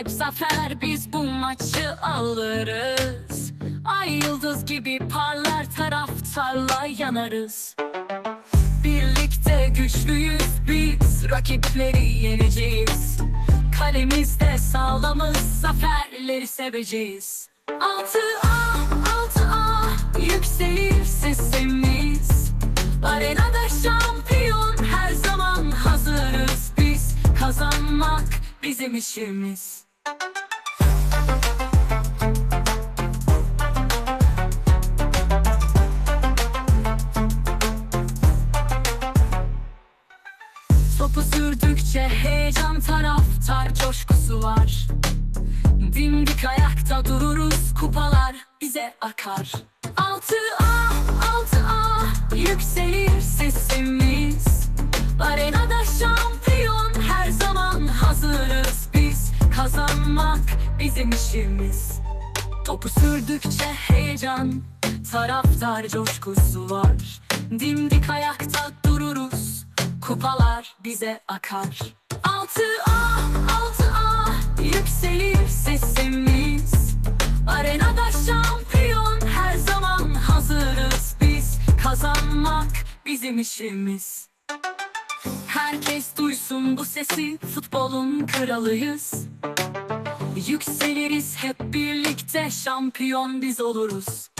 hep zafer Biz bu maçı alırız. Ay yıldız gibi parlar taraftarla yanarız. Birlikte güçlüyüz biz Rakipleri yeneceğiz. Kalemizde sağlamız Zaferleri seveceğiz. Altı A, altı A Yükselir sesimiz. Arenada şampiyon Her zaman hazırız biz. Kazanmak bizim işimiz Topu sürdükçe heyecan taraftar coşkusu var. Dimdik ayakta dururuz kupalar bize akar. Altı A, altı A yükselir sesimiz. Arenada şampiyon her zaman hazırız biz. Kazanmak bizim işimiz. Topu sürdükçe heyecan Taraftar coşkusu var. Dimdik ayakta dururuz Kupalar bize akar. Altı A, altı A Yükselir sesimiz. Arenada şampiyon Her zaman hazırız biz. Kazanmak bizim işimiz. Herkes duysun bu sesi Futbolun kralıyız. Yükseliriz hep birlikte şampiyon biz oluruz